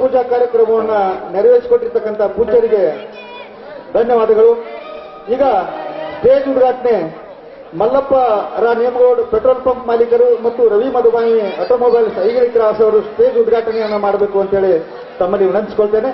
ಪೂಜಾ ಕಾರ್ಯಕ್ರಮವನ್ನ ನೆರವೇರಿಸಿಕೊಟ್ಟಿರ್ತಕ್ಕಂಥ ಪೂಜ್ಯರಿಗೆ ಧನ್ಯವಾದಗಳು. ಈಗ ಸ್ಟೇಜ್ ಉದ್ಘಾಟನೆ ಮಲ್ಲಪ್ಪ ರಾ ನೇಮಗೌಡ್ ಪೆಟ್ರೋಲ್ ಪಂಪ್ ಮಾಲೀಕರು ಮತ್ತು ರವಿ ಮಧುಬಾಯಿ ಆಟೋಮೊಬೈಲ್ ಐಗಳಿ ಕ್ರಾಸ್ ಅವರು ಸ್ಟೇಜ್ ಉದ್ಘಾಟನೆಯನ್ನು ಮಾಡಬೇಕು ಅಂತೇಳಿ ತಮ್ಮಲ್ಲಿ ವಿನಂತಿಸಿಕೊಳ್ತೇನೆ.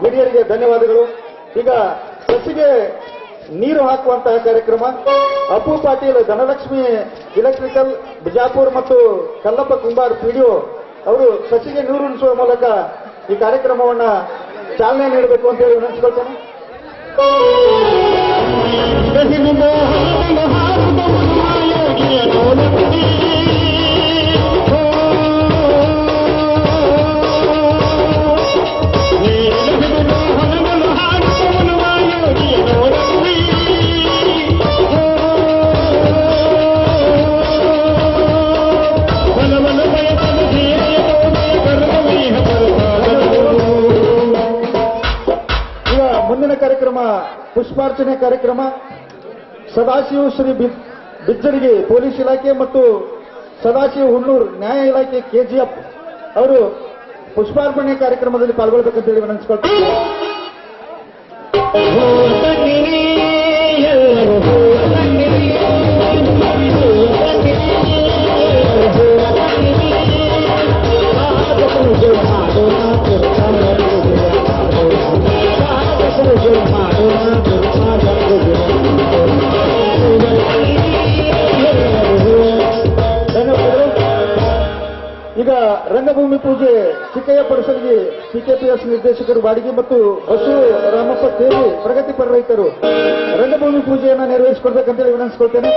ಹಿರಿಯರಿಗೆ ಧನ್ಯವಾದಗಳು. ಈಗ ಸಸಿಗೆ ನೀರು ಹಾಕುವಂತಹ ಕಾರ್ಯಕ್ರಮ. ಅಪ್ಪು ಪಾಟೀಲ್ ಧನಲಕ್ಷ್ಮಿ ಇಲೆಕ್ಟ್ರಿಕಲ್ ಬಿಜಾಪುರ್ ಮತ್ತು ಕಲ್ಲಪ್ಪ ಕುಂಬಾರ್ ಪಿಡಿಒ ಅವರು ಸಸಿಗೆ ನೀರು ಉಣಿಸುವ ಮೂಲಕ ಈ ಕಾರ್ಯಕ್ರಮವನ್ನ ಚಾಲನೆ ನೀಡಬೇಕು ಅಂತ ಹೇಳಿ ವಿನಂತಿಸ್ಕೊಳ್ತೇನೆ. ಪುಷ್ಪಾರ್ಚನೆ ಕಾರ್ಯಕ್ರಮ ಸದಾಶಿವ ಶ್ರೀ ಬಿ- ಬಿಜ್ಜರಿಗೆ ಪೊಲೀಸ್ ಇಲಾಖೆ ಮತ್ತು ಸದಾಶಿವ ಹುಣ್ಣೂರ್ ನ್ಯಾಯ ಇಲಾಖೆ ಕೆಜಿಎಫ್ ಅವರು ಪುಷ್ಪಾರ್ಪಣೆ ಕಾರ್ಯಕ್ರಮದಲ್ಲಿ ಪಾಲ್ಗೊಳ್ಬೇಕಂತ ಹೇಳಿ ವಿನಂತಿಸ್ಕೊಳ್ತಾರೆ ಧನ್ಯವಾದಗಳು ಈಗ ರಂಗಭೂಮಿ ಪೂಜೆ ಸಿಕ್ಕಯ್ಯ ಪರಿಸರಿಗೆ ಸಿಕೆಪಿಎಸ್ ನಿರ್ದೇಶಕರು ಬಾಡಿಗೆ ಮತ್ತು ಬಸು ರಾಮಪ್ಪ ಸೇರಿ ಪ್ರಗತಿಪರ ರೈತರು. ರಂಗಭೂಮಿ ಪೂಜೆಯನ್ನ ನೆರವೇರಿಸಿಕೊಡ್ಬೇಕಂತೇಳಿ ವಿನಂತಿಸ್ಕೊಳ್ತೇನೆ.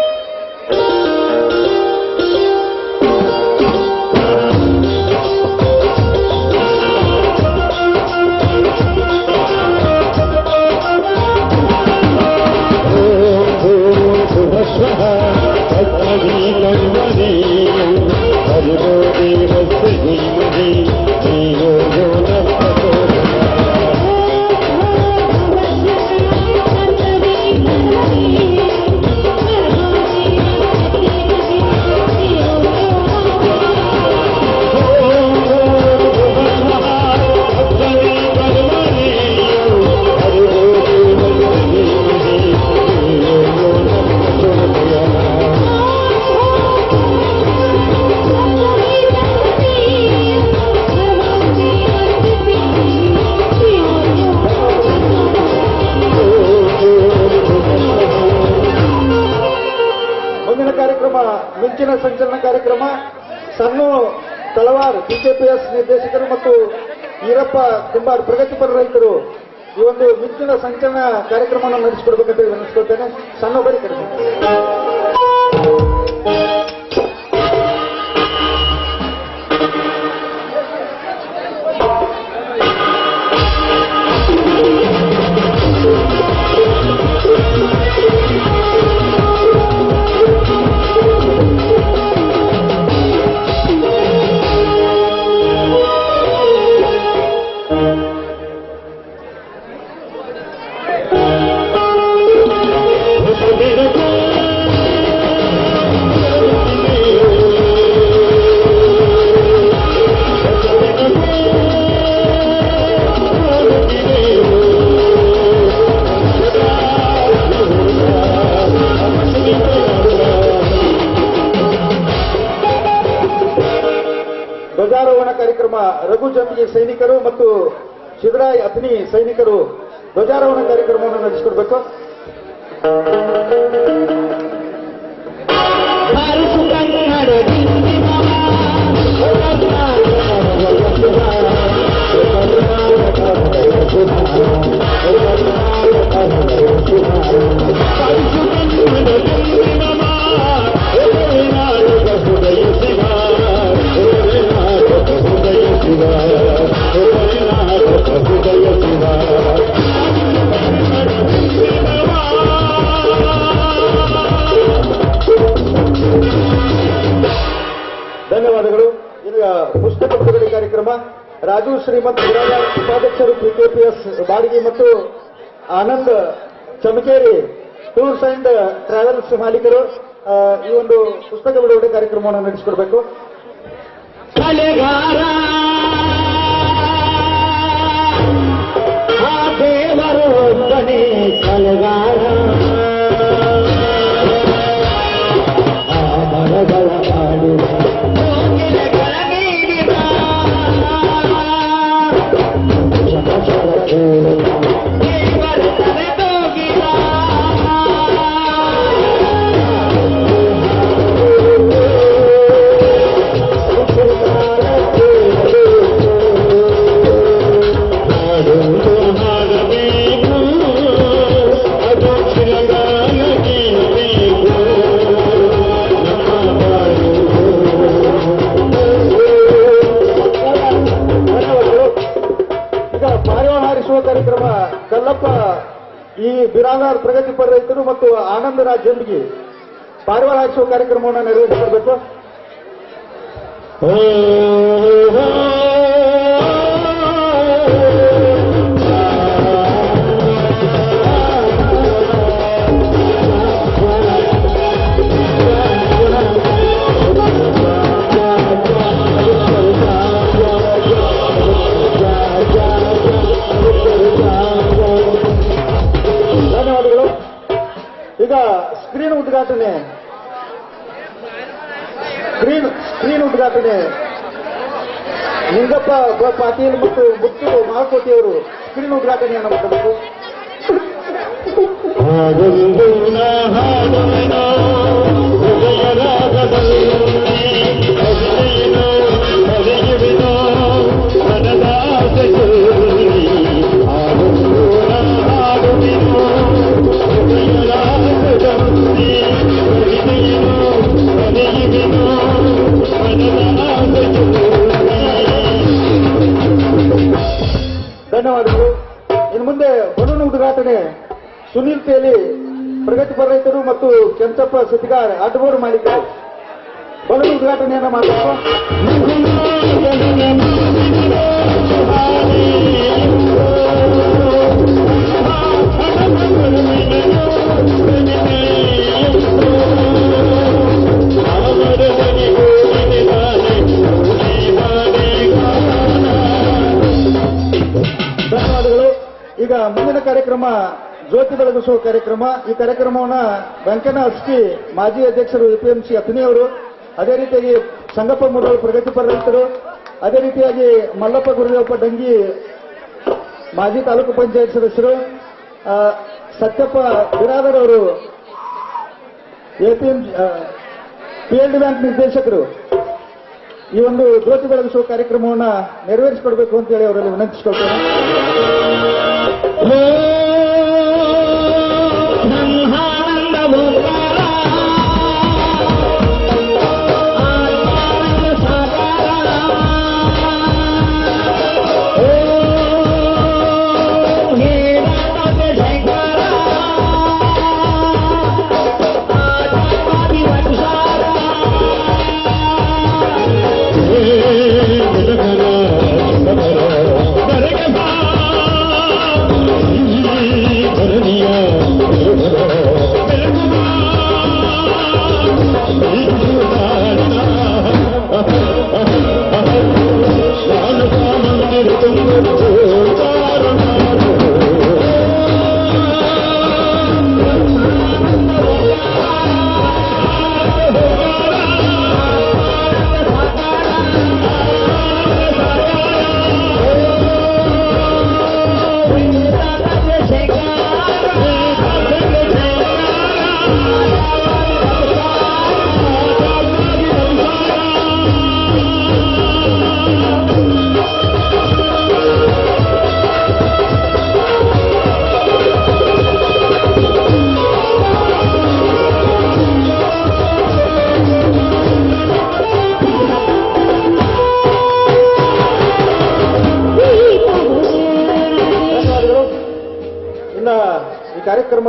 ಕುಂಬಾರ್ ಪ್ರಗತಿಪರ ರೈತರು ಈ ಒಂದು ಮಿಂಚಿನ ಸಂಚಲನ ಕಾರ್ಯಕ್ರಮವನ್ನು ನಡೆಸಿಕೊಡ್ಬೇಕಂತ ವಿನಿಸ್ಕೊಳ್ತೇನೆ ಸಣ್ಣ ಬರೀ ಕಡಿಮೆ ಿ ಸಾವರ್ತಿಗೆ ಸೈನಿಕರು ಮತ್ತು ಶಿವರಾಯ್ ಅತ್ನಿ ಸೈನಿಕರು ಧ್ವಜಾರೋಹಣ ಕಾರ್ಯಕ್ರಮವನ್ನು ನಡೆಸಿಕೊಡ್ಬೇಕು. ರಾಜು ಶ್ರೀಮಂತ್ ಉಪಾಧ್ಯಕ್ಷರು ಪಿಕೆಪಿಎಸ್ ಬಾಡಿಗೆ ಮತ್ತು Anand Chamakeri tours and travels ಮಾಲೀಕರು ಈ ಒಂದು ಪುಸ್ತಕ ಬಿಡುಗಡೆ ಕಾರ್ಯಕ್ರಮವನ್ನು ನಡೆಸಿಕೊಡ್ಬೇಕು. ಕಲೆಗಾರ. ಪಾರಿವಾಳ ಹಾರಿಸುವ ಕಾರ್ಯಕ್ರಮವನ್ನು ನೆರವೇರಿಸಿಕೊಡ್ಬೇಕು. ಈಗ ಸ್ಕ್ರೀನ್ ಉದ್ಘಾಟನೆ. ಸ್ಕ್ರೀನ್ ಸ್ಕ್ರೀನ್ ಉದ್ಘಾಟನೆ. ನಿಂಗಪ್ಪ ಪಾಟೀಲ್ ಮತ್ತು ಮುತ್ತು ಮಹಾಕೋಟಿಯವರು ಸ್ಕ್ರೀನ್ ಉದ್ಘಾಟನೆಯನ್ನು ಮಾಡಬೇಕು ಸುನೀಲ್ ತೇಲಿ ಪ್ರಗತಿಪರ ರೈತರು ಮತ್ತು ಕೆಂಚಪ್ಪ ಸಿದ್ಗಾರ್ ಅಡ್ಬೋರ್ ಮಾಡಿದ್ದಾರೆ. ಬಲು ಉದ್ಘಾಟನೆಯನ್ನು ಮಾಡಬೇಕು ಜ್ಯೋತಿ ಬೆಳಗಿಸುವ ಕಾರ್ಯಕ್ರಮ. ಈ ಕಾರ್ಯಕ್ರಮವನ್ನ ವೆಂಕಣ್ಣ ಅಸ್ಕಿ ಮಾಜಿ ಅಧ್ಯಕ್ಷರು ಎಪಿಎಂಸಿ ಅತನಿ ಅವರು, ಅದೇ ರೀತಿಯಾಗಿ ಸಂಗಪ್ಪ ಮುರಳು ಪ್ರಗತಿಪರ ರೈತರು ಅದೇ ರೀತಿಯಾಗಿ ಮಲ್ಲಪ್ಪ ಗುರುದೇವಪ್ಪ ಡಂಗಿ, ಮಾಜಿ ತಾಲೂಕು ಪಂಚಾಯತ್ ಸದಸ್ಯರು ಸತ್ಯಪ್ಪ ಬಿರಾದರ್ ಅವರು, ಎಪಿಎಂ ಪಿಎಲ್ಡಿ ಬ್ಯಾಂಕ್ ನಿರ್ದೇಶಕರು. ಈ ಒಂದು ಜ್ಯೋತಿ ಬೆಳಗಿಸುವ ಕಾರ್ಯಕ್ರಮವನ್ನ ನೆರವೇರಿಸಿಕೊಡ್ಬೇಕು ಅಂತ ಹೇಳಿ ಅವರಲ್ಲಿ ವಿನಂತಿಸಿಕೊಳ್ತೇನೆ.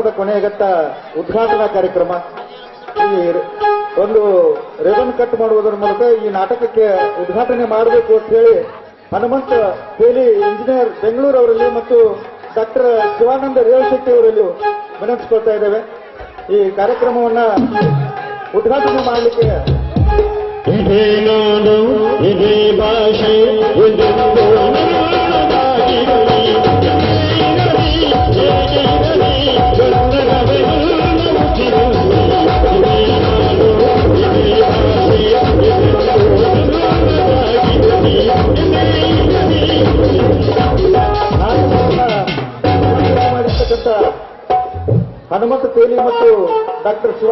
ಕಾರ್ಯಕ್ರಮದ ಕೊನೆಯ ಘಟ್ಟ ಉದ್ಘಾಟನಾ ಕಾರ್ಯಕ್ರಮ? ಈ ಒಂದು ರೆಬನ್ ಕಟ್ ಮಾಡುವುದರ ಮೂಲಕ ಈ ನಾಟಕಕ್ಕೆ ಉದ್ಘಾಟನೆ ಮಾಡಬೇಕು ಅಂತ ಹೇಳಿ ಹನುಮಂತ ಬೇಲಿ ಇಂಜಿನಿಯರ್ ಬೆಂಗಳೂರು ಅವರಲ್ಲಿ ಮತ್ತು ಡಾಕ್ಟರ್ ಶಿವಾನಂದ ರೇವಶೆಟ್ಟಿ ಅವರಲ್ಲೂ ವಿನಂತಿಸ್ಕೊಳ್ತಾ ಇದ್ದೇವೆ. ಈ ಕಾರ್ಯಕ್ರಮವನ್ನ ಉದ್ಘಾಟನೆ ಮಾಡಲಿಕ್ಕೆ ಇದೇ ನಾಡು, ಇದೇ ಭಾಷೆ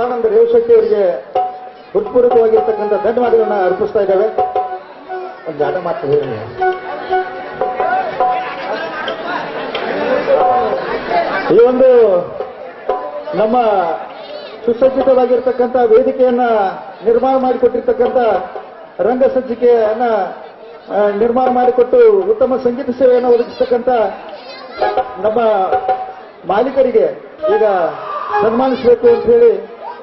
ಶಿವಾನಂದ ರೇವಶೆಟ್ಟಿ ಅವರಿಗೆ ಹೃತ್ಪೂರ್ವಕವಾಗಿರ್ತಕ್ಕಂಥ ಧನ್ಯವಾದಗಳನ್ನ ಅರ್ಪಿಸ್ತಾ ಇದ್ದಾವೆ. ಒಂದು ಜಾಟ ಹೇಳಿ. ಈ ಒಂದು ನಮ್ಮ ಸುಸಜ್ಜಿತವಾಗಿರ್ತಕ್ಕಂಥ ವೇದಿಕೆಯನ್ನ ನಿರ್ಮಾಣ ಮಾಡಿಕೊಟ್ಟಿರ್ತಕ್ಕಂಥ ರಂಗ ಸಜ್ಜಿಕೆಯನ್ನ ನಿರ್ಮಾಣ ಮಾಡಿಕೊಟ್ಟು ಉತ್ತಮ ಸಂಗೀತ ಸೇವೆಯನ್ನು ಒದಗಿಸ್ತಕ್ಕಂಥ ನಮ್ಮ ಮಾಲೀಕರಿಗೆ ಈಗ ಸನ್ಮಾನಿಸಬೇಕು ಅಂತ ಹೇಳಿ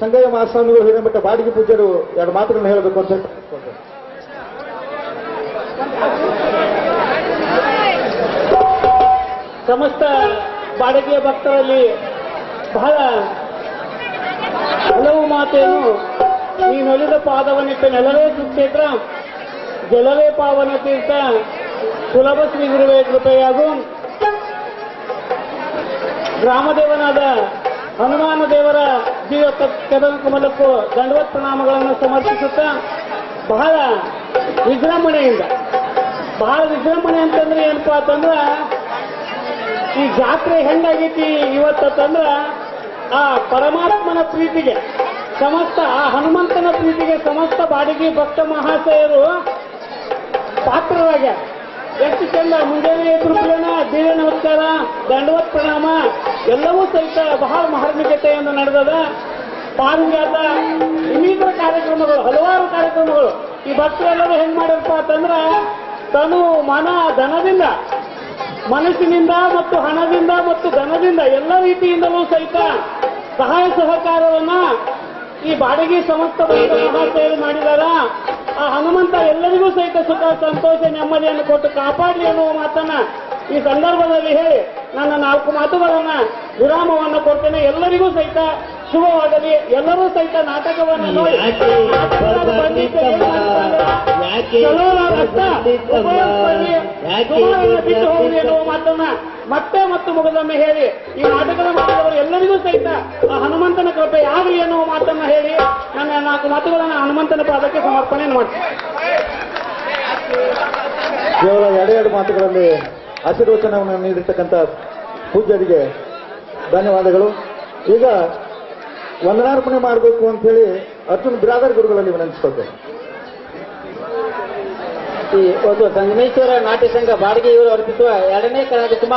ಸಂಗಯ್ಯ ಮಹಾಸ್ವಾಮಿಗಳು ಹಿರೇಮಠ ಬಾಡಿಗೆ ಪೂಜರು ಎರಡು ಮಾತುಗಳನ್ನು ಹೇಳಬೇಕು ಅಂತ. ಸಮಸ್ತ ಬಾಡಿಗೆಯ ಭಕ್ತರಲ್ಲಿ ಬಹಳ ಹಲವು ಮಾತೇನು ನೀನೊಲಿದ ಪಾದವನ್ನಿಟ್ಟ ನೆಲವೇ ಸುಕ್ಷೇತ್ರ, ಜಲವೇ ಪಾವನ ತೀರ್ಥ, ಸುಲಭ ಶ್ರೀ ಗುರುವೇ ಕೃಪೆಯಾಗು ಗ್ರಾಮದೇವನಾದ ಹನುಮಾನ ದೇವರ ಜೀವ ಕದನ ಕಮಲಕ್ಕೂ ದಂಡವತ್ ಪ್ರಣಾಮಗಳನ್ನು ಸಮರ್ಪಿಸುತ್ತಾ ಬಹಳ ವಿಜೃಂಭಣೆಯಿಂದ, ಬಹಳ ವಿಜೃಂಭಣೆ ಅಂತಂದ್ರೆ ಏನಪ್ಪಾ ಅಂತಂದ್ರ, ಈ ಜಾತ್ರೆ ಹೆಂಗಾಗೈತಿ ಇವತ್ತಂದ್ರ ಆ ಪರಮಾತ್ಮನ ಪ್ರೀತಿಗೆ ಸಮಸ್ತ, ಆ ಹನುಮಂತನ ಪ್ರೀತಿಗೆ ಸಮಸ್ತ ಬಾಡಿಗೆ ಭಕ್ತ ಮಹಾಶಯರು ಪಾತ್ರರಾಗ್ಯಾರ. ಎಷ್ಟು ಚಂದ, ಮುಂಜಾನೆ ಎದುರು ಕೂಡಲೇ ದಿವ್ಯ ನಮಸ್ಕಾರ, ದಂಡವತ್ ಪ್ರಣಾಮ. ಎಲ್ಲವೂ ಸಹಿತ ಬಹಳ ಮಾರ್ಮಿಕತೆಯಿಂದ ನಡೆದದ ಪಾರಿಜಾತ ಇನ್ನಿತರ ಕಾರ್ಯಕ್ರಮಗಳು, ಹಲವಾರು ಕಾರ್ಯಕ್ರಮಗಳು. ಈ ಭಕ್ತರೆಲ್ಲರೂ ಹೆಂಗ್ ಮಾಡಿದಪ್ಪ ಅಂತಂದ್ರ, ತನು ಮನ ಧನದಿಂದ, ಮನಸ್ಸಿನಿಂದ ಮತ್ತು ಹಣದಿಂದ ಮತ್ತು ಧನದಿಂದ ಎಲ್ಲ ರೀತಿಯಿಂದಲೂ ಸಹಿತ ಸಹಾಯ ಸಹಕಾರವನ್ನ ಈ ಬಾಡಿಗೆ ಸಮಸ್ತ ಮಹಾಸೇವೆ ಮಾಡಿದಾರ. ಆ ಹನುಮಂತ ಎಲ್ಲರಿಗೂ ಸಹಿತ ಸುಖ, ಸಂತೋಷ, ನೆಮ್ಮದಿಯನ್ನು ಕೊಟ್ಟು ಕಾಪಾಡಲಿ ಅನ್ನುವ ಮಾತನ್ನ ಈ ಸಂದರ್ಭದಲ್ಲಿ ಹೇಳಿ ನನ್ನ ನಾಲ್ಕು ಮಾತುಗಳನ್ನ ವಿರಾಮವನ್ನು ಕೊಡ್ತೇನೆ. ಎಲ್ಲರಿಗೂ ಸಹಿತ ಶುಭವಾಗಲಿ. ಎಲ್ಲರೂ ಸಹಿತ ನಾಟಕವನ್ನು ನೋಡಿ. ಬಿಟ್ಟು ಹೋಗಿ ಎನ್ನುವ ಮಾತನ್ನ ಮತ್ತೆ ಮತ್ತು ಮುಗದೊಮ್ಮೆ ಹೇಳಿ ಈ ನಾಟಕದ ಮಾಡಿದವರು ಎಲ್ಲರಿಗೂ ಸಹಿತ ಆ ಹನುಮಂತನ ಕೃಪೆ ಆಗಲಿ ಎನ್ನುವ ಮಾತನ್ನ ಹೇಳಿ ನನ್ನ ನಾಲ್ಕು ಮಾತುಗಳನ್ನು ಹನುಮಂತನ ಪಾದಕ್ಕೆ ಸಮರ್ಪಣೆ ಮಾಡ್ತೀನಿ. ಕೇವಲ ಎರಡೆರಡು ಮಾತುಗಳಲ್ಲಿ ಆಶೀರ್ವಚನವನ್ನು ನೀಡಿರ್ತಕ್ಕಂಥ ಪೂಜ್ಯರಿಗೆ ಧನ್ಯವಾದಗಳು. ಈಗ ವಂದನಾರ್ಪಣೆ ಮಾಡಬೇಕು ಅಂತ ಹೇಳಿ ಅರ್ಜುನ್ ಬಿರಾದರ್ ಗುರುಗಳಲ್ಲಿ ವಿನಂತಿಸ್ಕೊಳ್ತೇನೆ. ಈ ಒಂದು ಸಂಗಮೇಶ್ವರ ನಾಟ್ಯ ಸಂಘ ಬಾಡಿಗೆ ಇವರು ಅರ್ಪಿಸುವ ಎರಡನೇ ಕಾರ್ಯಕ್ರಮ